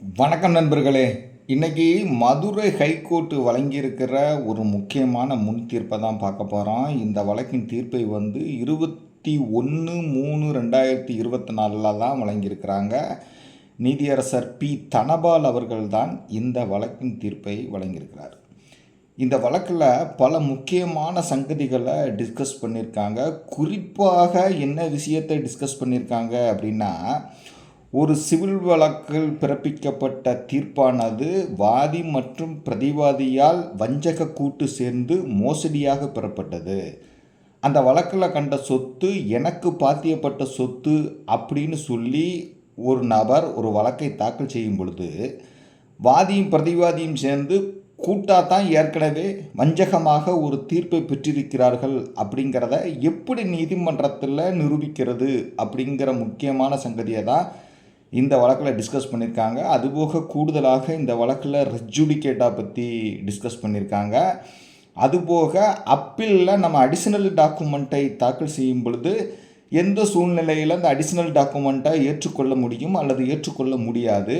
வணக்கம் நண்பர்களே. இன்றைக்கி மதுரை ஹைகோர்ட்டு வழங்கியிருக்கிற ஒரு முக்கியமான முன் தீர்ப்பை தான் பார்க்க போகிறோம் இந்த வழக்கின் தீர்ப்பை வந்து இருபத்தி ஒன்று மூணு ரெண்டாயிரத்தி இருபத்தி நாலில் தான் வழங்கியிருக்கிறாங்க. நீதியரசர் பி. தனபால் அவர்கள்தான் இந்த வழக்கின் தீர்ப்பை வழங்கியிருக்கிறார். இந்த வழக்கில் பல முக்கியமான சங்கதிகளை டிஸ்கஸ் பண்ணியிருக்காங்க. குறிப்பாக என்ன விஷயத்தை டிஸ்கஸ் பண்ணியிருக்காங்க அப்படின்னா ஒரு சிவில் வழக்கில் பிறப்பிக்கப்பட்ட தீர்ப்பானது வாதி மற்றும் பிரதிவாதியால் வஞ்சக கூட்டு சேர்ந்து மோசடியாக பெறப்பட்டது. அந்த வழக்கில் கண்ட சொத்து எனக்கு பாத்தியப்பட்ட சொத்து அப்படின்னு சொல்லி ஒரு நபர் ஒரு வழக்கை தாக்கல் செய்யும் பொழுது வாதியும் பிரதிவாதியும் சேர்ந்து கூட்டாக தான் ஏற்கனவே வஞ்சகமாக ஒரு தீர்ப்பை பெற்றிருக்கிறார்கள் அப்படிங்கிறத எப்படி நீதிமன்றத்தில் நிரூபிக்கிறது அப்படிங்கிற முக்கியமான சங்கதியை தான் இந்த வழக்கில் டிஸ்கஸ் பண்ணியிருக்காங்க அதுபோக கூடுதலாக இந்த வழக்கில் ரெஜுடிகேட்டா பற்றி டிஸ்கஸ் பண்ணியிருக்காங்க அதுபோக அப்பீலில் நம்ம அடிஷ்னல் டாக்குமெண்ட்டை தாக்கல் செய்யும் பொழுது எந்த சூழ்நிலையில் அந்த அடிஷ்னல் டாக்குமெண்ட்டை ஏற்றுக்கொள்ள முடியும் அல்லது ஏற்றுக்கொள்ள முடியாது?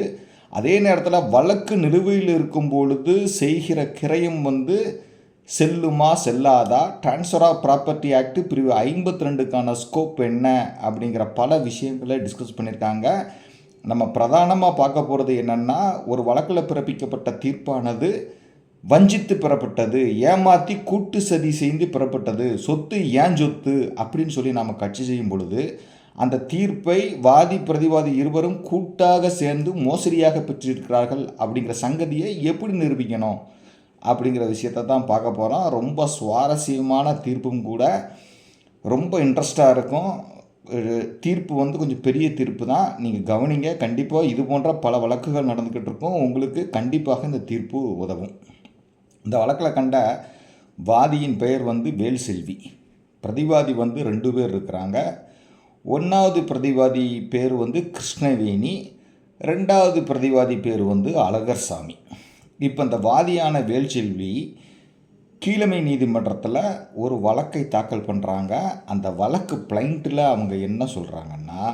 அதே நேரத்தில் வழக்கு நிலுவையில் இருக்கும் பொழுது செய்கிற கிரயம் வந்து செல்லுமா செல்லாதா? ட்ரான்ஸ்ஃபர் ஆஃப் ப்ராப்பர்ட்டி ஆக்ட் பிரிவு ஐம்பத்தி ரெண்டுக்கான ஸ்கோப் என்ன? அப்படிங்கிற பல விஷயங்களை டிஸ்கஸ் பண்ணியிருக்காங்க நம்ம பிரதானமாக பார்க்க போகிறது என்னென்னா ஒரு வழக்கில் பிறப்பிக்கப்பட்ட தீர்ப்பானது வஞ்சித்து பெறப்பட்டது ஏமாற்றி கூட்டு சதி செய்து பெறப்பட்டது சொத்து ஏன் சொத்து அப்படின்னு சொல்லி நாம் கட்சி செய்யும் பொழுது அந்த தீர்ப்பை வாதி பிரதிவாதி இருவரும் கூட்டாக சேர்ந்து மோசடியாக பெற்றிருக்கிறார்கள் அப்படிங்கிற சங்கதியை எப்படி நிரூபிக்கணும் அப்படிங்கிற விஷயத்தை தான் பார்க்க போகிறோம் ரொம்ப சுவாரஸ்யமான தீர்ப்பும் கூட. ரொம்ப இன்ட்ரெஸ்டாக இருக்கும். தீர்ப்பு வந்து கொஞ்சம் பெரிய தீர்ப்பு தான். நீங்கள் கவனிங்க. கண்டிப்பாக இது போன்ற பல வழக்குகள் நடந்துக்கிட்டு இருக்கும். உங்களுக்கு கண்டிப்பாக இந்த தீர்ப்பு உதவும். இந்த வழக்கில் கண்ட வாதியின் பெயர் வந்து வேல்செல்வி. பிரதிவாதி வந்து ரெண்டு பேர் இருக்கிறாங்க. ஒன்றாவது பிரதிவாதி பேர் வந்து கிருஷ்ணவேணி. ரெண்டாவது பிரதிவாதி பேர் வந்து அழகர் சாமி இப்போ இந்த வாதியான வேல்செல்வி கீழமை நீதிமன்றத்தில் ஒரு வழக்கை தாக்கல் பண்ணுறாங்க அந்த வழக்கு பிளைண்ட்டில் அவங்க என்ன சொல்கிறாங்கன்னா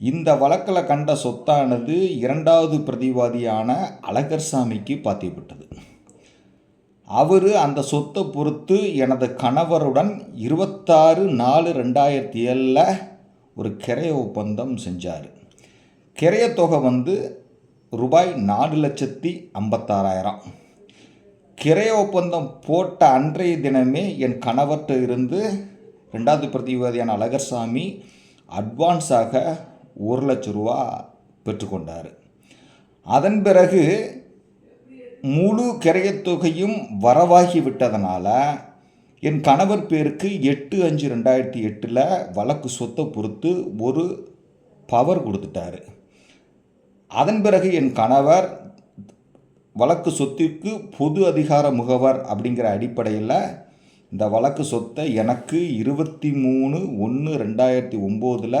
இந்த வழக்கில் கண்ட சொத்தானது இரண்டாவது பிரதிவாதியான அழகர் சாமிக்கு பாத்தியப்பட்டது. அவர் அந்த சொத்தை பொறுத்து எனது கணவருடன் இருபத்தாறு நாலு ரெண்டாயிரத்தி ஏழில் ஒரு கிரைய ஒப்பந்தம் செஞ்சார். கிரையத்தொகை வந்து ரூபாய் நாலு லட்சத்தி ஐம்பத்தாறாயிரம். கிரைய ஒப்பந்தம் போட்ட அன்றைய தினமே என் கணவர்கிட்ட இருந்து ரெண்டாவது பிரதிவாதியான அழகர்சாமி அட்வான்ஸாக ஒரு லட்ச ரூபா பெற்றுக்கொண்டார் அதன் பிறகு முழு கிரையத்தொகையும் வரவாகி விட்டதனால் என் கணவர் பேருக்கு எட்டு அஞ்சு ரெண்டாயிரத்தி எட்டில் வழக்கு சொத்தை பொறுத்து ஒரு பவர் கொடுத்துட்டாரு. அதன் பிறகு என் கணவர் வழக்கு சொத்திற்கு பொது அதிகார முகவர் அப்படிங்கிற அடிப்படையில் இந்த வழக்கு சொத்தை எனக்கு இருபத்தி மூணு ஒன்று ரெண்டாயிரத்தி ஒம்போதில்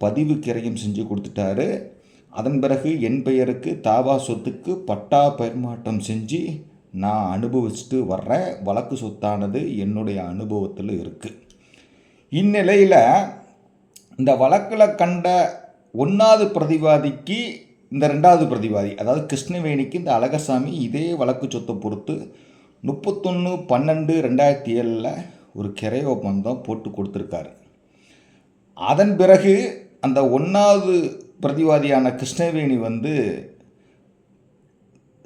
பதிவு கிரையம் செஞ்சு கொடுத்துட்டாரு. அதன் பிறகு என் பெயருக்கு தாவா சொத்துக்கு பட்டா பரிமாற்றம் செஞ்சு நான் அனுபவிச்சுட்டு வர்றேன். வழக்கு சொத்தானது என்னுடைய அனுபவத்தில் இருக்குது இந்நிலையில் இந்த வழக்கில் கண்ட ஒன்றாவது பிரதிவாதிக்கு இந்த ரெண்டாவது பிரதிவாதி அதாவது கிருஷ்ணவேணிக்கு இந்த அழகசாமி இதே வழக்கு சொத்தை பொறுத்து முப்பத்தொன்று பன்னெண்டு ரெண்டாயிரத்தி ஏழில் ஒரு கிரை ஒப்பந்தம் போட்டு கொடுத்துருக்காரு. அதன் பிறகு அந்த ஒன்றாவது பிரதிவாதியான கிருஷ்ணவேணி வந்து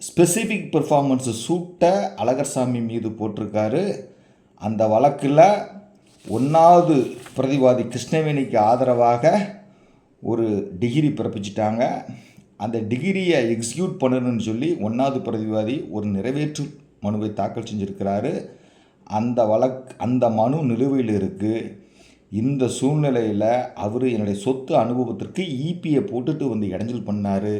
ஸ்பெசிஃபிக் பெர்ஃபார்மன்ஸு சூட்டை அழகர்சாமி மீது போட்டிருக்காரு. அந்த வழக்கில் ஒன்றாவது பிரதிவாதி கிருஷ்ணவேணிக்கு ஆதரவாக ஒரு டிகிரி பிறப்பிச்சிட்டாங்க. அந்த டிகிரியை எக்ஸிக்யூட் பண்ணணும்னு சொல்லி ஒன்றாவது பிரதிவாதி ஒரு நிறைவேற்று மனுவை தாக்கல் செஞ்சுருக்கிறாரு. அந்த வழக் அந்த மனு நிலுவையில் இருக்குது இந்த சூழ்நிலையில் அவர் என்னுடைய சொத்து அனுபவத்திற்கு இபியை போட்டுட்டு வந்து இடைஞ்சல் பண்ணார்.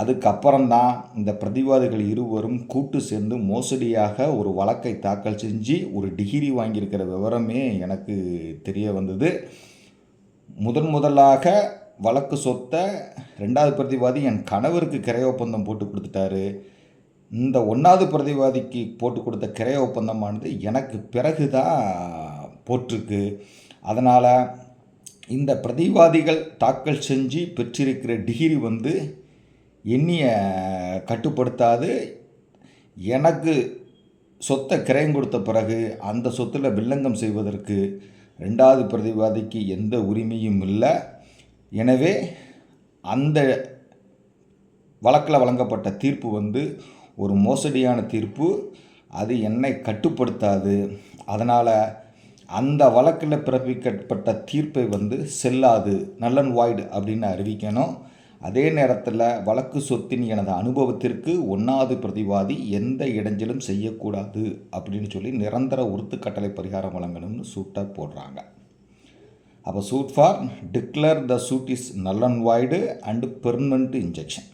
அதுக்கப்புறம்தான் இந்த பிரதிவாதிகள் இருவரும் கூட்டு சேர்ந்து மோசடியாக ஒரு வழக்கை தாக்கல் செஞ்சு ஒரு டிகிரி வாங்கியிருக்கிற விவரமே எனக்கு தெரிய வந்தது. முதன் முதலாக வழக்கு சொத்தை ரெண்டாவது பிரதிவாதி என் கணவருக்கு கிரைய ஒப்பந்தம் போட்டு கொடுத்துட்டாரு. இந்த ஒன்றாவது பிரதிவாதிக்கு போட்டு கொடுத்த கிரைய ஒப்பந்தமானது எனக்கு பிறகு தான் போட்டிருக்கு. அதனால் இந்த பிரதிவாதிகள் தாக்கல் செஞ்சு பெற்றிருக்கிற டிகிரி வந்து எண்ணிய கட்டுப்படுத்தாது. எனக்கு சொத்தை கிரயம் கொடுத்த பிறகு அந்த சொத்தில் வில்லங்கம் செய்வதற்கு ரெண்டாவது பிரதிவாதிக்கு எந்த உரிமையும் இல்லை. எனவே அந்த வழக்கில் வழங்கப்பட்ட தீர்ப்பு வந்து ஒரு மோசடியான தீர்ப்பு. அது என்னை கட்டுப்படுத்தாது. அதனால் அந்த வழக்கில் பிறப்பிக்கப்பட்ட தீர்ப்பை வந்து செல்லாது. நல்லன் வாய்டு அப்படின்னு அறிவிக்கணும். அதே நேரத்தில் வழக்கு சொத்தின் எனது அனுபவத்திற்கு ஒன்றாவது பிரதிவாதி எந்த இடைஞ்சலும் செய்யக்கூடாது அப்படின்னு சொல்லி நிரந்தர உறுத்துக்கட்டளை பரிகாரம் வழங்கணும்னு சூட்டை போடுறாங்க. அப்போ suit for declare the suit is null and void and permanent injunction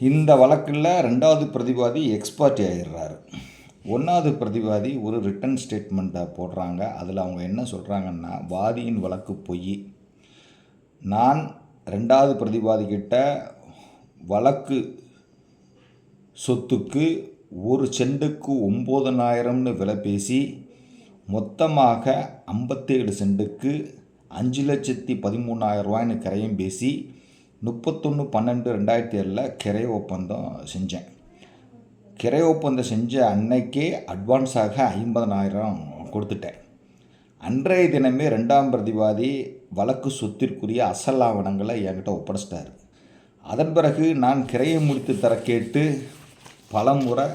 இந்த வழக்கில் ரெண்டாவது பிரதிவாதி எக்ஸ்பர்ட் ஆகிடுறாரு ஒன்றாவது பிரதிவாதி ஒரு ரிட்டன் ஸ்டேட்மெண்ட்டை போடுறாங்க. அதில் அவங்க என்ன சொல்கிறாங்கன்னா வாதியின் வழக்கு பொய். நான் ரெண்டாவது பிரதிவாதிக்கிட்ட வழக்கு சொத்துக்கு ஒரு செண்டுக்கு ஒம்பதனாயிரம்னு விலை பேசி மொத்தமாக ஐம்பத்தேழு சென்ட்டுக்கு அஞ்சு லட்சத்தி பதிமூணாயிரம் ரூபாய்னு கிரையும் பேசி முப்பத்தொன்று பன்னெண்டு ரெண்டாயிரத்தி ஏழில் கிரை ஒப்பந்தம் செஞ்சேன். கிரை ஒப்பந்தம் செஞ்ச அன்னைக்கே அட்வான்ஸாக ஐம்பதனாயிரம் கொடுத்துட்டேன். அன்றைய தினமே ரெண்டாம் பிரதிவாதி வழக்கு சொத்திற்குரிய அசல் ஆவணங்களை என்கிட்ட ஒப்படைச்சிட்டார். அதன் பிறகு நான் கிரையை முடித்து தர கேட்டு பல முறை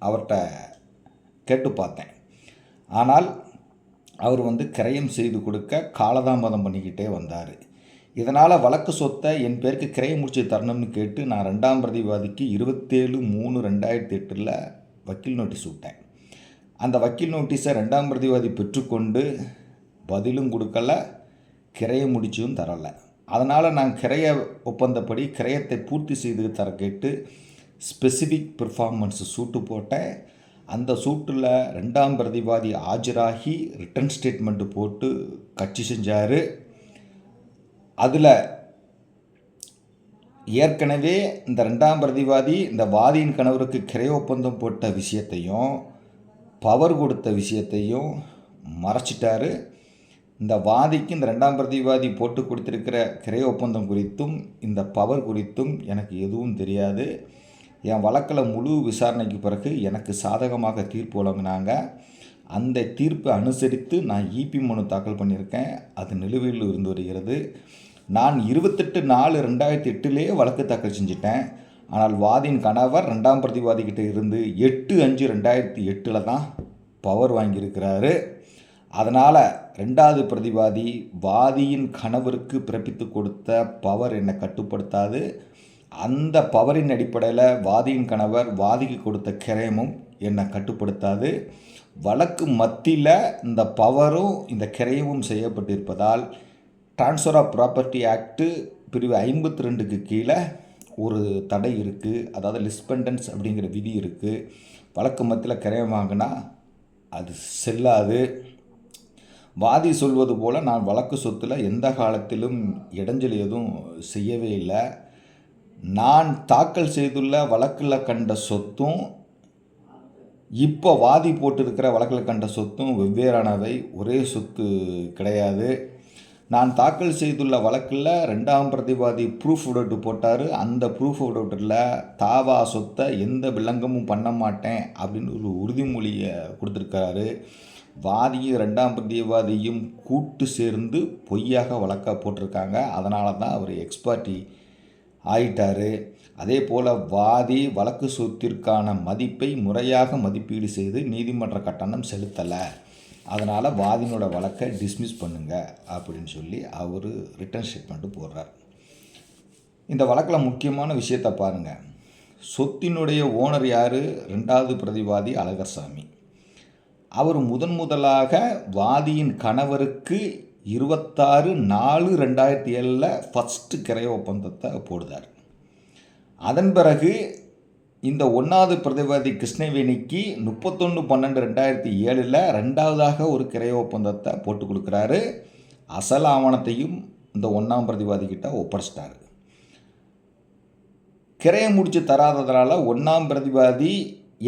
அவர்கிட்ட கேட்டு பார்த்தேன். ஆனால் அவர் வந்து கிரயம் செய்து கொடுக்க காலதாமதம் பண்ணிக்கிட்டே வந்தார். இதனால் வழக்கு சொத்தை என் பேருக்கு கிரையம் முடிச்சு தரணும்னு கேட்டு நான் ரெண்டாம் பிரதிவாதிக்கு இருபத்தேழு மூணு ரெண்டாயிரத்தி எட்டில் வக்கீல் நோட்டீஸ் விட்டேன். அந்த வக்கீல் நோட்டீஸை ரெண்டாம் பிரதிவாதி பெற்றுக்கொண்டு பதிலும் கொடுக்கல கிரையை முடிச்சும் தரலை. அதனால் நான் கிரைய ஒப்பந்தப்படி கிரயத்தை பூர்த்தி செய்து தர கேட்டு ஸ்பெசிஃபிக் பெர்ஃபார்மன்ஸ் சூட்டு போட்டேன். அந்த சூட்டில் ரெண்டாம் பிரதிவாதி ஆஜராகி ரிட்டன் ஸ்டேட்மெண்ட்டு போட்டு கட்சி செஞ்சார். அதில் ஏற்கனவே இந்த ரெண்டாம் பிரதிவாதி இந்த வாதியின் கணவருக்கு கிரை ஒப்பந்தம் போட்ட விஷயத்தையும் பவர் கொடுத்த விஷயத்தையும் மறைச்சிட்டாரு. இந்த வாதிக்கு இந்த ரெண்டாம் பிரதிவாதி போட்டு கொடுத்துருக்கிற கிரை ஒப்பந்தம் குறித்தும் இந்த பவர் குறித்தும் எனக்கு எதுவும் தெரியாது. என் வழக்கில் முழு விசாரணைக்கு பிறகு எனக்கு சாதகமாக தீர்ப்பு வழங்கினாங்க. அந்த தீர்ப்பை அனுசரித்து நான் இபி மனு தாக்கல் பண்ணியிருக்கேன். அது நிலுவையில் இருந்து வருகிறது. நான் இருபத்தெட்டு நாலு ரெண்டாயிரத்தி எட்டுலேயே வழக்கு தாக்கல் செஞ்சிட்டேன். ஆனால் வாதியின் கணவர் ரெண்டாம் பிரதிவாதிக்கிட்ட இருந்து எட்டு அஞ்சு ரெண்டாயிரத்தி எட்டில் தான் பவர் வாங்கியிருக்கிறாரு. அதனால் ரெண்டாவது பிரதிவாதி வாதியின் கணவருக்கு பிறப்பித்து கொடுத்த பவர் என்னை கட்டுப்படுத்தாது. அந்த பவரின் அடிப்படையில் வாதியின் கணவர் வாதிக்கு கொடுத்த கிரயமும் என்னை கட்டுப்படுத்தாது. வழக்கு மத்தியில் இந்த பவரும் இந்த கிரயமும் செய்யப்பட்டிருப்பதால் ட்ரான்ஸ்ஃபர் ஆஃப் ப்ராப்பர்ட்டி ஆக்ட்டு பிரிவு ஐம்பத்தி ரெண்டுக்கு கீழே ஒரு தடை இருக்குது அதாவது லிஸ்பெண்டன்ஸ் அப்படிங்கிற விதி இருக்குது வழக்கு மத்தியில் கிரயம் வாங்கினா அது செல்லாது. வாதி சொல்வது போல் நான் வழக்கு சொத்தில் எந்த காலத்திலும் இடைஞ்சல் எதுவும் செய்யவே இல்லை. நான் தாக்கல் செய்துள்ள வழக்கில் கண்ட சொத்தும் இப்போ வாதி போட்டிருக்கிற வழக்கில் கண்ட சொத்தும் வெவ்வேறானவை. ஒரே சொத்து கிடையாது. நான் தாக்கல் செய்துள்ள வழக்கில் ரெண்டாம் பிரதிவாதி ப்ரூஃப் உடட்டு போட்டார். அந்த ப்ரூஃப் விடவுட்டில் தாவா சொத்தை எந்த வில்லங்கமும் பண்ண மாட்டேன் அப்படின்னு ஒரு உறுதிமொழியை கொடுத்துருக்காரு வாதியும் ரெண்டாம் பிரதிவாதியும் கூட்டு சேர்ந்து பொய்யாக வழக்க போட்டிருக்காங்க. அதனால தான் அவர் எக்ஸ்பர்ட்டி ஆயிட்டார். அதே போல் வாதி வழக்கு சொத்திற்கான மதிப்பை முறையாக மதிப்பீடு செய்து நீதிமன்ற கட்டணம் செலுத்தலை. அதனால் வாதினோட வழக்கை டிஸ்மிஸ் பண்ணுங்க அப்படின்னு சொல்லி அவர் ரிட்டர்ன் ஸ்டேட்மெண்ட்டு போடுறார். இந்த வழக்கில் முக்கியமான விஷயத்தை பாருங்கள் சொத்தினுடைய ஓனர் யார்? ரெண்டாவது பிரதிவாதி அழகர்சாமி. அவர் முதன் முதலாக வாதியின் கணவருக்கு இருபத்தாறு நாலு ரெண்டாயிரத்தி ஏழில் ஃபஸ்ட்டு கிரைய ஒப்பந்தத்தை போடுதார். அதன் பிறகு இந்த ஒன்றாவது பிரதிவாதி கிருஷ்ணவேணிக்கு முப்பத்தொன்று பன்னெண்டு ரெண்டாயிரத்தி ஏழில் ரெண்டாவதாக ஒரு கிரைய ஒப்பந்தத்தை போட்டு கொடுக்குறாரு. அசல் ஆவணத்தையும் இந்த ஒன்றாம் பிரதிவாதிக்கிட்ட ஒப்படைச்சிட்டாரு. கிரையை முடித்து தராததனால் ஒன்றாம் பிரதிவாதி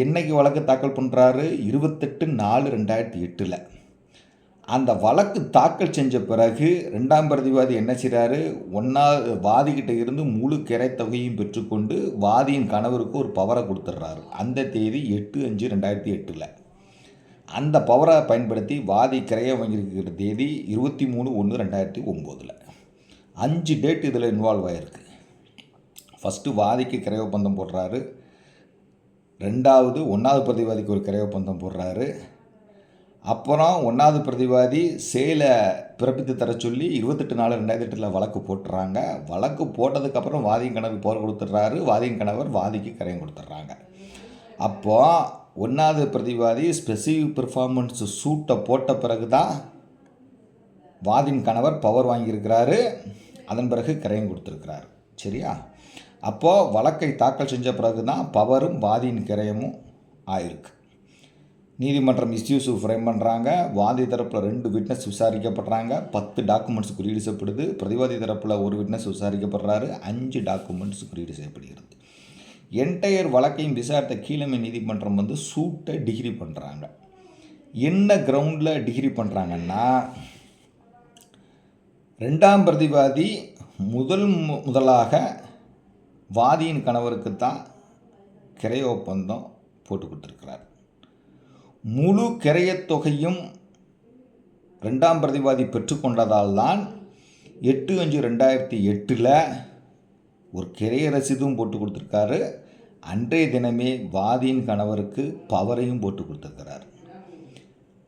என்னைக்கு வழக்கு தாக்கல் பண்ணுறாரு இருபத்தெட்டு நாலு ரெண்டாயிரத்தி எட்டில். அந்த வழக்கு தாக்கல் செஞ்ச பிறகு ரெண்டாம் பிரதிவாதி என்ன செய்கிறாரு ஒன்றாவது வாதிக்கிட்ட இருந்து முழு கிரை தொகையும் பெற்றுக்கொண்டு வாதியின் கணவருக்கு ஒரு பவரை கொடுத்துட்றாரு அந்த தேதி எட்டு அஞ்சு ரெண்டாயிரத்தி எட்டில். அந்த பவரை பயன்படுத்தி வாதி கிரைய வாங்கியிருக்கிற தேதி இருபத்தி மூணு ஒன்று ரெண்டாயிரத்தி ஒம்போதில். அஞ்சு டேட் இதில் இன்வால்வ் ஆகிருக்கு ஃபஸ்ட்டு வாதிக்கு கிரை ஒப்பந்தம் போடுறாரு. ரெண்டாவது ஒன்றாவது பிரதிவாதிக்கு ஒரு கிரை ஒப்பந்தம் போடுறாரு. அப்புறம் ஒன்றாவது பிரதிவாதி சேலை பிறப்பித்து தர சொல்லி இருபத்தெட்டு நாலு ரெண்டாயிரத்தி எட்டில் வழக்கு போட்டுறாங்க. வழக்கு போட்டதுக்கப்புறம் வாதியின் கணவர் போர் கொடுத்துட்றாரு. வாதியின் கணவர் வாதிக்கு கரையம் கொடுத்துட்றாங்க. அப்போது ஒன்றாவது பிரதிவாதி ஸ்பெசிஃபிக் பெர்ஃபார்மன்ஸ் சூட்டை போட்ட பிறகு தான் வாதின் கணவர் பவர் வாங்கியிருக்கிறாரு. அதன் பிறகு கரையும் கொடுத்துருக்கிறாரு. சரியா? அப்போது வழக்கை தாக்கல் செஞ்ச பிறகு தான் பவரும் வாதியின் கிரயமும் ஆயிருக்கு. நீதிமன்றம் இஸ்யூஸு ஃப்ரேம் பண்ணுறாங்க வாதி தரப்பில் ரெண்டு விட்னஸ் விசாரிக்கப்படுறாங்க. பத்து டாக்குமெண்ட்ஸ் குறியீடு செய்யப்படுது. பிரதிவாதி தரப்பில் ஒரு விட்னஸ் விசாரிக்கப்படுறாரு. அஞ்சு டாக்குமெண்ட்ஸ் குறியீடு செய்யப்படுகிறது. என்டையர் வழக்கையும் விசாரித்த கீழமை நீதிமன்றம் வந்து சூட்டை டிகிரி பண்ணுறாங்க என்ன கிரவுண்டில் டிகிரி பண்ணுறாங்கன்னா ரெண்டாம் பிரதிவாதி முதல் மு- முதலாக வாதியின் கணவருக்கு தான் கிரைய ஒப்பந்தம் போட்டு கொடுத்துருக்கிறார். முழு கிரையத் தொகையும் ரெண்டாம் பிரதிவாதி பெற்றுக்கொண்டதால் தான் எட்டு அஞ்சு ரெண்டாயிரத்தி எட்டில் ஒரு கிரைய ரசீதும் போட்டு கொடுத்துருக்காரு. அன்றைய தினமே வாதியின் கணவருக்கு பவரையும் போட்டு கொடுத்துருக்கிறார்.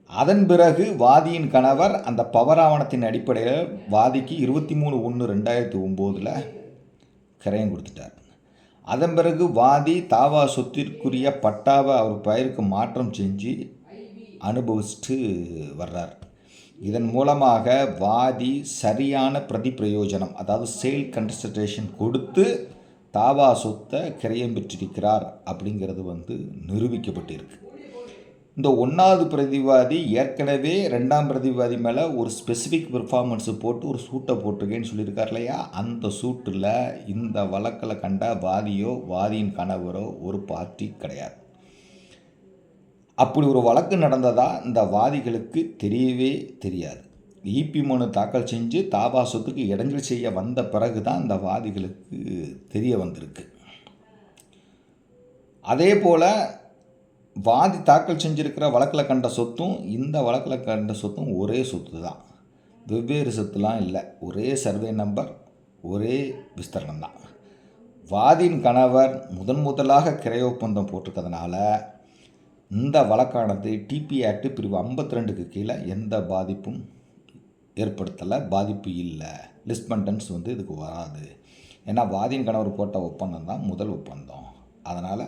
அதன் பிறகு வாதியின் கணவர் அந்த பவர் ஆவணத்தின் அடிப்படையில் வாதிக்கு இருபத்தி மூணு ஒன்று ரெண்டாயிரத்தி ஒம்போதில் கிரையம் கொடுத்துட்டார். அதன் பிறகு வாதி தாவா சொத்திற்குரிய பட்டாவை அவர் பெயருக்கு மாற்றம் செஞ்சு அனுபவிச்சுட்டு வர்றார். இதன் மூலமாக வாதி சரியான பிரதி பிரயோஜனம் அதாவது சேல் கன்சன்ட்ரேஷன் கொடுத்து தாவா சொத்தை கிரயம் பெற்றிருக்கிறார் அப்படிங்கிறது வந்து நிரூபிக்கப்பட்டிருக்கு. இந்த ஒன்றாவது பிரதிவாதி ஏற்கனவே ரெண்டாம் பிரதிவாதி மேலே ஒரு ஸ்பெசிஃபிக் பெர்ஃபார்மன்ஸு போட்டு ஒரு சூட்டை போட்டிருக்கேன்னு சொல்லியிருக்கார் இல்லையா? அந்த சூட்டில் இந்த வழக்கில் கண்ட வாதியோ வாதியின் கணவரோ ஒரு பார்ட்டி கிடையாது. அப்படி ஒரு வழக்கு நடந்ததா இந்த வாதிகளுக்கு தெரியவே தெரியாது. ஈபி மனு தாக்கல் செஞ்சு தாபாசத்துக்கு இடைஞ்சல் செய்ய வந்த பிறகு தான் இந்த வாதிகளுக்கு தெரிய வந்திருக்கு. அதே போல் வாதி தாக்கல் செஞ்சிருக்கிற வழக்கில் கண்ட சொத்தும் இந்த வழக்கில் கண்ட சொத்தும் ஒரே சொத்து தான் வெவ்வேறு சொத்துலாம் இல்லை. ஒரே சர்வே நம்பர் ஒரே விஸ்தரணம் தான் வாதியின் கணவர் முதன் முதலாக கிரை ஒப்பந்தம் போட்டிருக்கிறதுனால இந்த வழக்கானது டிபி ஆக்ட் பிரிவு 52 ரெண்டுக்கு கீழே எந்த பாதிப்பும் ஏற்படுத்தலை பாதிப்பு இல்லை. லிஸ்பண்டன்ஸ் வந்து இதுக்கு வராது. ஏன்னா வாதியின் கணவர் போட்ட ஒப்பந்தம் தான் முதல் ஒப்பந்தம். அதனால்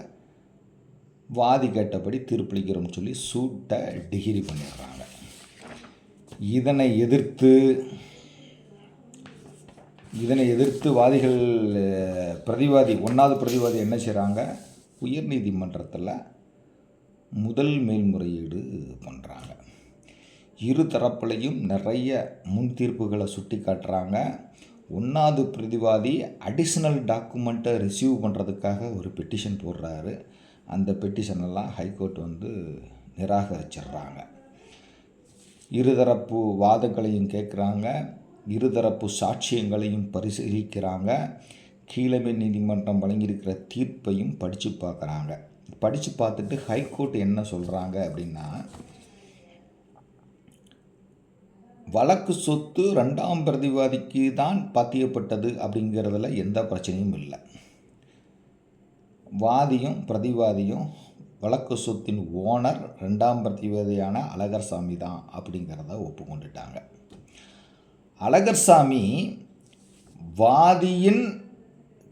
வாதி கேட்டபடி தீர்ப்பளிக்கிறோம்னு சொல்லி சூட்டை டிகிரி பண்ணிடுறாங்க. இதனை எதிர்த்து இதனை எதிர்த்து வாதிகள் பிரதிவாதி ஒன்றாவது பிரதிவாதி என்ன செய்கிறாங்க உயர்நீதிமன்றத்தில் முதல் மேல்முறையீடு பண்ணுறாங்க இரு தரப்புலையும் நிறைய முன் தீர்ப்புகளை சுட்டி காட்டுறாங்க. ஒன்றாவது பிரதிவாதி அடிஷ்னல் டாக்குமெண்ட்டை ரிசீவ் பண்ணுறதுக்காக ஒரு பெட்டிஷன் போடுறாரு. அந்த பெட்டிஷனெல்லாம் ஹைகோர்ட் வந்து நிராகரிச்சிடுறாங்க. இருதரப்பு வாதங்களையும் கேட்குறாங்க இருதரப்பு சாட்சியங்களையும் பரிசீலிக்கிறாங்க கீழமை நீதிமன்றம் வழங்கியிருக்கிற தீர்ப்பையும் படித்து பார்க்குறாங்க. படித்து பார்த்துட்டு ஹைகோர்ட் என்ன சொல்கிறாங்க அப்படின்னா வழக்கு சொத்து ரெண்டாம் பிரதிவாதிக்கு தான் பாத்தியப்பட்டது அப்படிங்கிறதுல எந்த பிரச்சனையும் இல்லை. வாதியும் பிரதிவாதியும் வழக்கு சொத்தின் ஓனர் ரெண்டாம் பிரதிவாதியான அழகர்சாமி தான் அப்படிங்கிறத ஒப்புக்கொண்டுட்டாங்க. அழகர் சாமி வாதியின்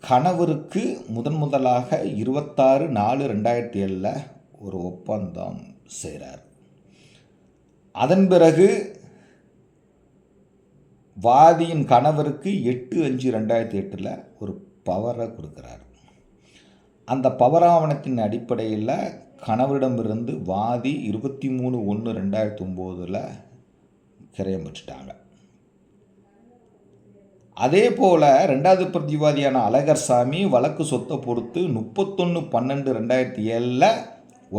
கணவருக்கு முதன் முதலாக இருபத்தாறு நாலு ரெண்டாயிரத்தி ஏழில் ஒரு ஒப்பந்தம் செய்கிறார் அதன் பிறகு வாதியின் கணவருக்கு எட்டு அஞ்சு ரெண்டாயிரத்தி எட்டில் ஒரு பவரை கொடுக்குறார். அந்த பவர் ஆவணத்தின் அடிப்படையில் கணவரிடமிருந்து வாதி இருபத்தி மூணு ஒன்று ரெண்டாயிரத்தி ஒம்போதில் கிரயம் பெற்றுட்டாங்க அதே போல் ரெண்டாவது பிரதிவாதியான அழகர் சாமி வழக்கு சொத்தை பொறுத்து முப்பத்தொன்று பன்னெண்டு ரெண்டாயிரத்தி ஏழில்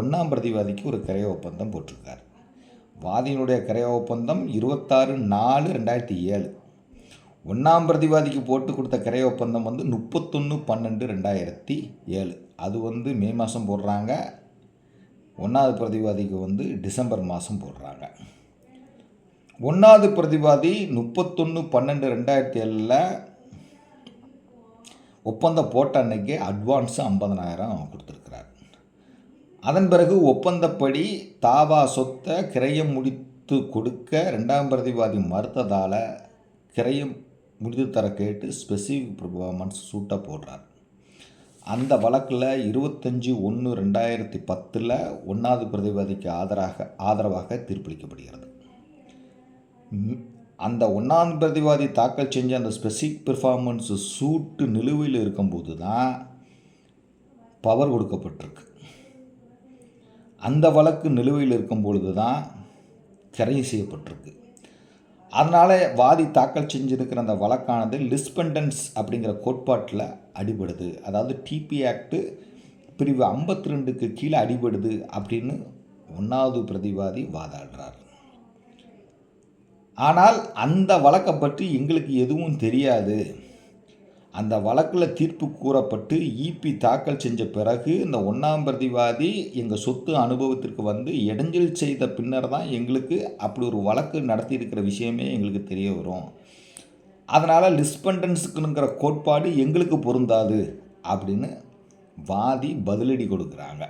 ஒன்றாம் பிரதிவாதிக்கு ஒரு கிரைய ஒப்பந்தம் போட்டிருக்கார். வாதியினுடைய கிரைய ஒப்பந்தம் இருபத்தாறு நாலு ரெண்டாயிரத்தி ஏழு. ஒன்றாம் பிரதிவாதிக்கு போட்டு கொடுத்த கிரைய ஒப்பந்தம் வந்து முப்பத்தொன்று பன்னெண்டு ரெண்டாயிரத்தி ஏழு. அது வந்து மே மாதம் போடுறாங்க. ஒன்றாவது பிரதிவாதிக்கு வந்து டிசம்பர் மாதம் போடுறாங்க. ஒன்றாவது பிரதிவாதி முப்பத்தொன்று பன்னெண்டு ரெண்டாயிரத்தி ஏழில் ஒப்பந்தம் போட்ட அன்னைக்கு அட்வான்ஸு ஐம்பதனாயிரம் கொடுத்துருக்கிறார். அதன் பிறகு ஒப்பந்தப்படி தாவா சொத்தை கிரயம் முடித்து கொடுக்க ரெண்டாம் பிரதிவாதி மறுத்ததால் கிரயம் முடித்து தர கேட்டு ஸ்பெசிஃபிக் பர்ஃபார்மன்ஸ் சூட்டாக போடுறார். அந்த வழக்கில் இருபத்தஞ்சி ஒன்று ரெண்டாயிரத்தி பத்தில் ஒன்றாவது பிரதிவாதிக்கு ஆதராக ஆதரவாக தீர்ப்பளிக்கப்படுகிறது. அந்த ஒன்றாம் பிரதிவாதி தாக்கல் செஞ்ச அந்த ஸ்பெசிக் பெர்ஃபார்மன்ஸ் சூட்டு நிலுவையில் இருக்கும்போது தான் பவர் கொடுக்கப்பட்டிருக்கு. அந்த வழக்கு நிலுவையில் இருக்கும் பொழுது தான் கிரையம் செய்யப்பட்டிருக்கு. அதனால் வாதி தாக்கல் செஞ்சிருக்கிற அந்த வழக்கானது லிஸ்பெண்டன்ஸ் அப்படிங்கிற கோட்பாட்டில் அடிபடுது. அதாவது டிபி ஆக்டு பிரிவு 52 ரெண்டுக்கு கீழே அடிபடுது அப்படின்னு ஒன்றாவது பிரதிவாதி வாதாடுறார். ஆனால் அந்த வழக்கை பற்றி எங்களுக்கு எதுவும் தெரியாது. அந்த வழக்கில் தீர்ப்பு கூறப்பட்டு ஈபி தாக்கல் செஞ்ச பிறகு இந்த ஒன்றாம் பிரதிவாதி எங்கள் சொத்து அனுபவத்திற்கு வந்து இடைஞ்சல் செய்த பின்னர் தான் எங்களுக்கு அப்படி ஒரு வழக்கு நடத்தியிருக்கிற விஷயமே எங்களுக்கு தெரிய வரும். அதனால் லிஸ்பண்டன்ஸுக்குங்கிற கோட்பாடு எங்களுக்கு பொருந்தாது அப்படின்னு வாதி பதிலடி கொடுக்குறாங்க.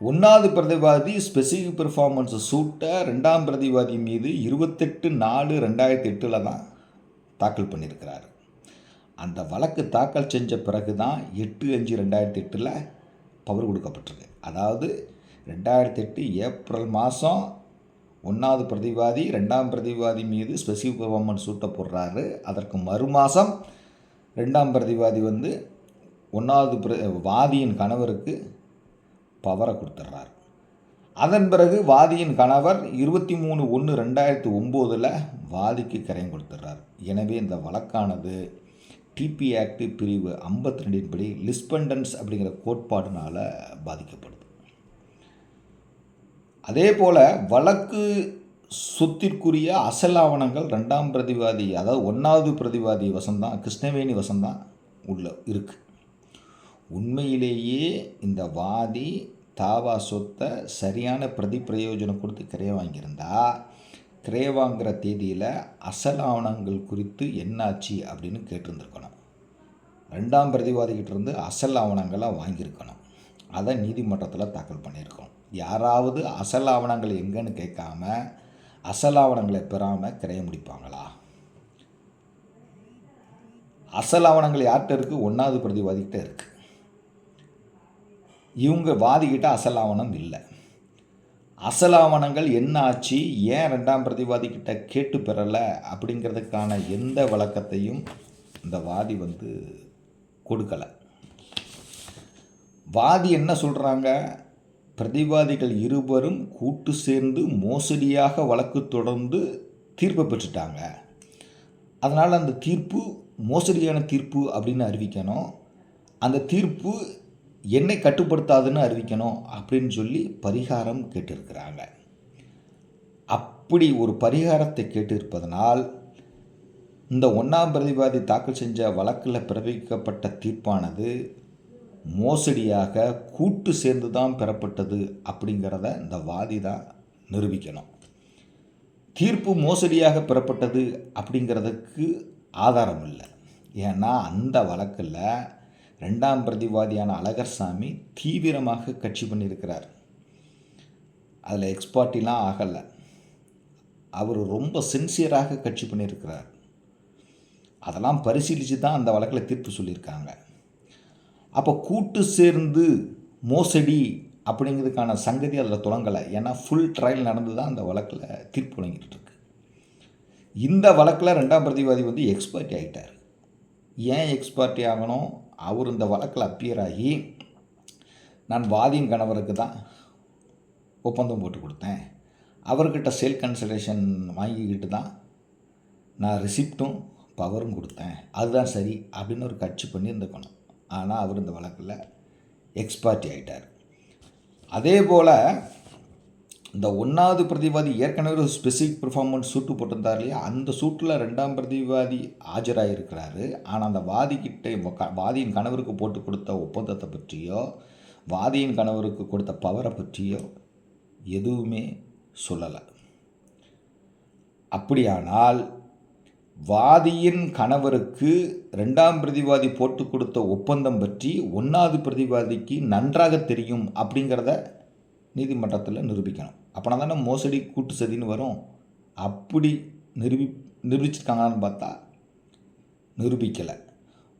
ஒன்றாவது பிரதிவாதி ஸ்பெசிஃபிக் பெர்ஃபார்மன்ஸை சூட்டை ரெண்டாம் பிரதிவாதி மீது இருபத்தெட்டு நாலு ரெண்டாயிரத்தி எட்டில் தான் தாக்கல் பண்ணியிருக்கிறார். அந்த வழக்கு தாக்கல் செஞ்ச பிறகு தான் எட்டு அஞ்சு ரெண்டாயிரத்தி எட்டில் பவர் கொடுக்கப்பட்டிருக்கு. அதாவது ரெண்டாயிரத்தி எட்டு ஏப்ரல் மாதம் ஒன்றாவது பிரதிவாதி ரெண்டாம் பிரதிவாதி மீது ஸ்பெசிஃபிக் பர்ஃபார்மன்ஸ் சூட்ட போடுறாரு. அதற்கு மறு மாதம் ரெண்டாம் பிரதிவாதி வந்து ஒன்றாவது பிர வாதியின் கணவருக்கு பவரை கொடுத்துட்றாரு அதன் பிறகு வாதியின் கணவர் இருபத்தி மூணு ஒன்று ரெண்டாயிரத்தி ஒம்போதில் வாதிக்கு கரையம் கொடுத்துட்றார். எனவே இந்த வழக்கானது டிபி ஆக்ட் பிரிவு 52 ரெண்டின் படி அப்படிங்கிற கோட்பாடுனால் பாதிக்கப்படுது. அதே போல் வழக்கு சொத்திற்குரிய அசல் ஆவணங்கள் ரெண்டாம் பிரதிவாதி அதாவது ஒன்றாவது பிரதிவாதி வசந்தான் கிருஷ்ணவேணி வசந்தான் உள்ள இருக்குது உண்மையிலேயே இந்த வாதி தாவா சொத்தை சரியான பிரதி பிரயோஜனம் கொடுத்து கிரைய வாங்கியிருந்தா கிரைய வாங்குகிற தேதியில் அசல் ஆவணங்கள் குறித்து என்னாச்சு அப்படின்னு கேட்டிருந்துருக்கணும். ரெண்டாம் பிரதிவாதிகிட்ட இருந்து அசல் ஆவணங்களை வாங்கியிருக்கணும். அதை நீதிமன்றத்தில் தாக்கல் பண்ணியிருக்கணும் யாராவது அசல் ஆவணங்கள் எங்கன்னு கேட்காம அசல் ஆவணங்களை பெறாமல் கிரைய முடிப்பாங்களா? அசல் ஆவணங்கள் யார்கிட்ட இருக்குது ஒன்றாவது பிரதிவாதிகிட்ட இருக்குது இவங்க வாதிக்கிட்ட அசல் ஆவணம் இல்லை. அசல் ஆவணங்கள் என்ன ஆச்சு? ஏன் ரெண்டாம் பிரதிவாதிக்கிட்ட கேட்டு பெறலை? அப்படிங்கிறதுக்கான எந்த வழக்கத்தையும் இந்த வாதி வந்து கொடுக்கலை. வாதி என்ன சொல்கிறாங்க பிரதிவாதிகள் இருவரும் கூட்டு சேர்ந்து மோசடியாக வழக்கு தொடர்ந்து தீர்ப்பை பெற்றுட்டாங்க. அதனால் அந்த தீர்ப்பு மோசடியான தீர்ப்பு அப்படின்னு அறிவிக்கணும். அந்த தீர்ப்பு என்னை கட்டுப்படுத்தாதுன்னு அறிவிக்கணும் அப்படின்னு சொல்லி பரிகாரம் கேட்டிருக்கிறாங்க. அப்படி ஒரு பரிகாரத்தை கேட்டிருப்பதனால் இந்த ஒன்றாம் பிரதிவாதி தாக்கல் செஞ்ச வழக்கில் பிறப்பிக்கப்பட்ட தீர்ப்பானது மோசடியாக கூட்டு சேர்ந்து தான் பெறப்பட்டது அப்படிங்கிறத இந்த வாதி தான் நிரூபிக்கணும். தீர்ப்பு மோசடியாக பெறப்பட்டது அப்படிங்கிறதுக்கு ஆதாரம் இல்லை. ஏன்னா அந்த வழக்கில் ரெண்டாம் பிரதிவாதியான அழகர்சாமி தீவிரமாக கட்சி பண்ணியிருக்கிறார். அதில் எக்ஸ்பார்ட்டிலாம் ஆகலை. அவர் ரொம்ப சின்சியராக கட்சி பண்ணியிருக்கிறார். அதெல்லாம் பரிசீலித்து தான் அந்த வழக்கில் தீர்ப்பு சொல்லியிருக்காங்க. அப்போ கூட்டு சேர்ந்து மோசடி அப்படிங்கிறதுக்கான சங்கதி அதில் தொடங்கலை. ஏன்னா ஃபுல் ட்ரையல் நடந்து தான் அந்த வழக்கில் தீர்ப்பு வழங்கிட்டு இருக்கு. இந்த வழக்கில் ரெண்டாம் பிரதிவாதி வந்து எக்ஸ்பர்ட்டி ஆகிட்டார் ஏன் எக்ஸ்பர்ட்டி ஆகணும்? அவர் இந்த வழக்கில் அப்பியர் ஆகி நான் வாதியின் கணவருக்கு தான் ஒப்பந்தம் போட்டு கொடுத்தேன். அவர்கிட்ட சேல் கன்சல்டேஷன் வாங்கிக்கிட்டு தான் நான் ரிசிப்டும் பவரும் கொடுத்தேன். அதுதான் சரி அப்படின்னு ஒரு கட்சி பண்ணியிருந்துக்கணும். ஆனால் அவர் இந்த வழக்கில் எக்ஸ்பார்ட்டி ஆகிட்டார் அதே போல் இந்த ஒன்றாவது பிரதிவாதி ஏற்கனவே ஒரு ஸ்பெசிஃபிக் பெர்ஃபார்மன்ஸ் சூட்டு போட்டிருந்தார் இல்லையா? அந்த சூட்டில் ரெண்டாம் பிரதிவாதி ஆஜராகிருக்கிறாரு ஆனால் அந்த வாதிக்கிட்ட வாதியின் கணவருக்கு போட்டு கொடுத்த ஒப்பந்தத்தை பற்றியோ வாதியின் கணவருக்கு கொடுத்த பவரை பற்றியோ எதுவுமே சொல்லலை. அப்படியானால் வாதியின் கணவருக்கு ரெண்டாம் பிரதிவாதி போட்டு கொடுத்த ஒப்பந்தம் பற்றி ஒன்றாவது பிரதிவாதிக்கு நன்றாக தெரியும் அப்படிங்கிறத நீதிமன்றத்தில் நிரூபிக்கணும். அப்போனா தானே மோசடி கூட்டு சதின்னு வரும். அப்படி நிரூபி நிரூபிச்சிருக்காங்களான்னு பார்த்தா நிரூபிக்கலை.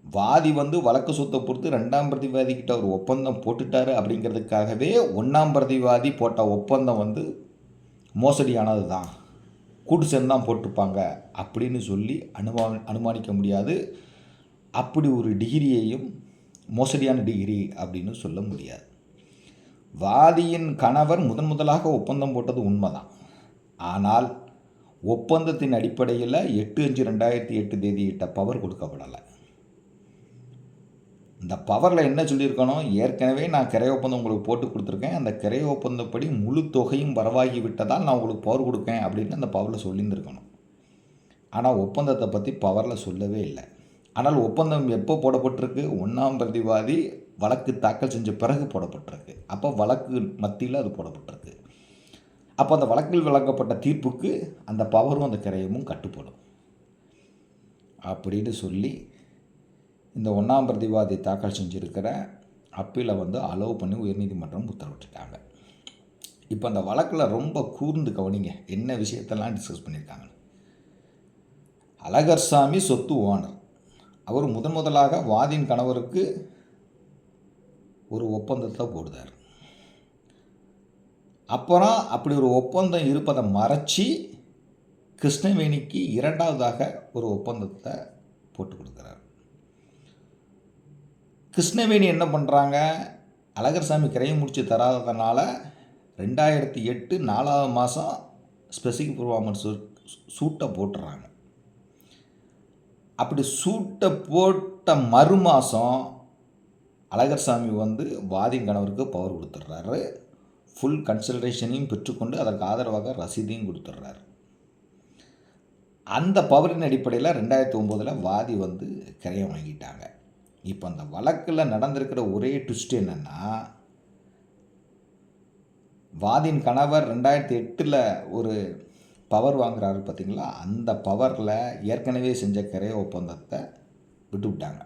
வாதி வந்து வழக்கு சொத்தை பொறுத்து ரெண்டாம் பிரதிவாதிக்கிட்ட ஒரு ஒப்பந்தம் போட்டுட்டாரு அப்படிங்கிறதுக்காகவே ஒன்றாம் பிரதிவாதி போட்ட ஒப்பந்தம் வந்து மோசடியானது தான் கூட்டு சேர்ந்து தான் போட்டிருப்பாங்க அப்படின்னு சொல்லி அனுமா அனுமானிக்க முடியாது. அப்படி ஒரு டிகிரியையும் மோசடியான டிகிரி அப்படின்னு சொல்ல முடியாது. வாதியின் கணவர் முதன் முதலாக ஒப்பந்தம் போட்டது உண்மைதான். ஆனால் ஒப்பந்தத்தின் அடிப்படையில் எட்டு அஞ்சு ரெண்டாயிரத்தி எட்டு தேதியிட்ட பவர் கொடுக்கப்படலை. இந்த பவரில் என்ன சொல்லியிருக்கணும்? ஏற்கனவே நான் கிரை ஒப்பந்தம் உங்களுக்கு போட்டு கொடுத்துருக்கேன். அந்த கிரை ஒப்பந்தப்படி முழு தொகையும் வரவாகி விட்டதால் நான் உங்களுக்கு பவர் கொடுக்கேன் அப்படின்னு அந்த பவரில் சொல்லியிருந்துருக்கணும். ஆனால் ஒப்பந்தத்தை பற்றி பவரில் சொல்லவே இல்லை. ஆனால் ஒப்பந்தம் எப்போ போடப்பட்டிருக்கு? ஒன்றாம் பிரதிவாதி வழக்கு தாக்கல் செஞ்ச பிறகு போடப்பட்டிருக்கு. அப்போ வழக்கு மத்தியில் அது போடப்பட்டிருக்கு. அப்போ அந்த வழக்கில் வழங்கப்பட்ட தீர்ப்புக்கு அந்த பவரும் அந்த கிரயமும் கட்டுப்படும். அப்படின்னு சொல்லி இந்த ஒன்றாம் பிரதிவாதி தாக்கல் செஞ்சுருக்கிற அப்பீலை வந்து அலோவ் பண்ணி உயர்நீதிமன்றம் உத்தரவிட்டுருக்காங்க. இப்போ அந்த வழக்கில் ரொம்ப கூர்ந்து கவனிங்க. என்ன விஷயத்தெல்லாம் டிஸ்கஸ் பண்ணியிருக்காங்க அழகர்சாமி சொத்து ஓனர். அவர் முதன் முதலாக வாதின் கணவருக்கு ஒரு ஒப்பந்தத்தை போடுதார். அப்புறம் அப்படி ஒரு ஒப்பந்தம் இருப்பதை மறைச்சி கிருஷ்ணவேணிக்கு இரண்டாவதாக ஒரு ஒப்பந்தத்தை போட்டு கொடுக்குறார். கிருஷ்ணவேணி என்ன பண்ணுறாங்க அழகர்சாமி கிரையை முடித்து தராததுனால ரெண்டாயிரத்தி எட்டு நாலாவது மாதம் ஸ்பெசிஃபிக் பர்ஃபார்மன்ஸ் சூட்டை போட்டுறாங்க. அப்படி சூட்டை போட்ட மறு மாதம் அழகர் சாமி வந்து வாதின் கணவருக்கு பவர் கொடுத்துட்றாரு. ஃபுல் கன்சல்டேஷனையும் பெற்றுக்கொண்டு அதற்கு ஆதரவாக ரசீதையும் கொடுத்துட்றாரு. அந்த பவரின் அடிப்படையில் ரெண்டாயிரத்தி ஒம்போதில் வாதி வந்து கிரையம் வாங்கிட்டாங்க. இப்போ அந்த வழக்கில் நடந்திருக்கிற ஒரே ட்விஸ்ட் என்னென்னா வாதின் கணவர் ரெண்டாயிரத்தி எட்டில் ஒரு பவர் வாங்குறாரு பார்த்தீங்களா அந்த பவரில் ஏற்கனவே செஞ்ச கிரைய ஒப்பந்தத்தை விட்டுவிட்டாங்க.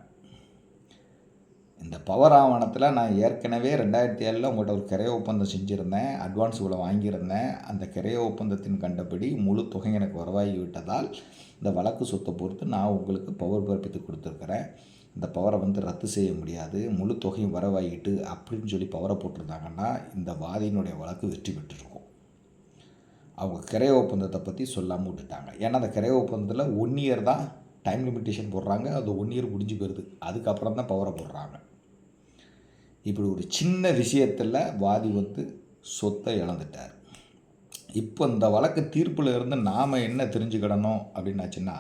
இந்த பவர் ஆவணத்தில் நான் ஏற்கனவே ரெண்டாயிரத்தி ஏழில் உங்கள்கிட்ட ஒரு கிரைய ஒப்பந்தம் செஞ்சுருந்தேன். அட்வான்ஸ் இவ்வளோ வாங்கியிருந்தேன். அந்த கிரைய ஒப்பந்தத்தின் கண்டபடி முழு தொகை எனக்கு வரவாகி விட்டதால் இந்த வழக்கு சொத்தை பொறுத்து நான் உங்களுக்கு பவர் பிறப்பித்து கொடுத்துருக்குறேன். இந்த பவரை வந்து ரத்து செய்ய முடியாது. முழு தொகையும் வரவாகிட்டு அப்படின்னு சொல்லி பவரை போட்டிருந்தாங்கன்னா இந்த வாதியினுடைய வழக்கு வெற்றி பெற்றிருக்கும். அவங்க கிரைய ஒப்பந்தத்தை பற்றி சொல்லாமல் விட்டுட்டாங்க. ஏன்னா அந்த கிரைய ஒப்பந்தத்தில் ஒன் இயர் தான் டைம் லிமிட்டேஷன் போடுறாங்க. அது ஒன் இயர் முடிஞ்சு போயிடுது அதுக்கப்புறம் தான் பவரை போடுறாங்க. இப்படி ஒரு சின்ன விஷயத்தில் வாதி வந்து சொத்தை இழந்துட்டார். இப்போ இந்த வழக்கு தீர்ப்பில் இருந்து நாம் என்ன தெரிஞ்சுக்கிடணும் அப்படின்னாச்சுன்னா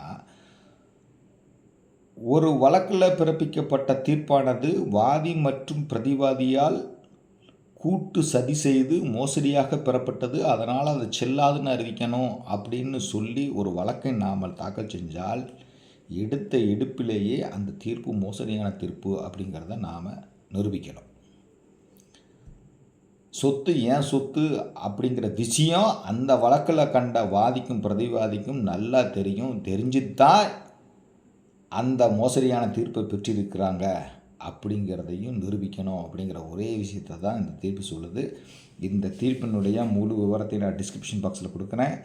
ஒரு வழக்கில் பிறப்பிக்கப்பட்ட தீர்ப்பானது வாதி மற்றும் பிரதிவாதியால் கூட்டு சதி செய்து மோசடியாக பெறப்பட்டது அதனால் அதை செல்லாதுன்னு அறிவிக்கணும் அப்படின்னு சொல்லி ஒரு வழக்கை நாம் தாக்கல் செஞ்சால் எடுத்த எடுப்பிலேயே அந்த தீர்ப்பு மோசடியான தீர்ப்பு அப்படிங்கிறத நாம் நிரூபிக்கணும். சொத்து ஏன் சொத்து அப்படிங்கிற விஷயம் அந்த வழக்கில் கண்ட வாதிக்கும் பிரதிவாதிக்கும் நல்லா தெரியும். தெரிஞ்சு தான் அந்த மோசடியான தீர்ப்பை பெற்றிருக்கிறாங்க அப்படிங்கிறதையும் நிரூபிக்கணும் அப்படிங்கிற ஒரே விஷயத்தை தான் இந்த தீர்ப்பு சொல்லுது. இந்த தீர்ப்பினுடைய முழு விவரத்தை நான் டிஸ்கிரிப்ஷன் பாக்ஸில் கொடுக்குறேன்.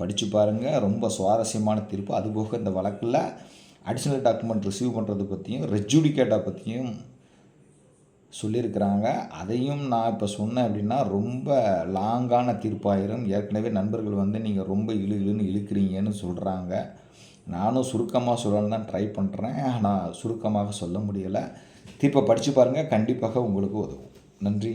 படித்து பாருங்கள் ரொம்ப சுவாரஸ்யமான தீர்ப்பு. அதுபோக இந்த வழக்கில் அடிஷ்னல் டாக்குமெண்ட் ரிசீவ் பண்ணுறது பற்றியும் ரெஜூடிகேட்டை பற்றியும் சொல்லியிருக்கிறாங்க. அதையும் நான் இப்போ சொன்னேன் அப்படின்னா ரொம்ப லாங்கான தீர்ப்பாயிரும். ஏற்கனவே நண்பர்கள் வந்து நீங்கள் ரொம்ப இழு இழுன்னு இழுக்கிறீங்கன்னு சொல்கிறாங்க நானும் சுருக்கமாக சொல்லணும்னு தான் ட்ரை பண்ணுறேன் ஆனால் சுருக்கமாக சொல்ல முடியலை. தீர்ப்பை படித்து பாருங்கள் கண்டிப்பாக உங்களுக்கு உதவும். நன்றி.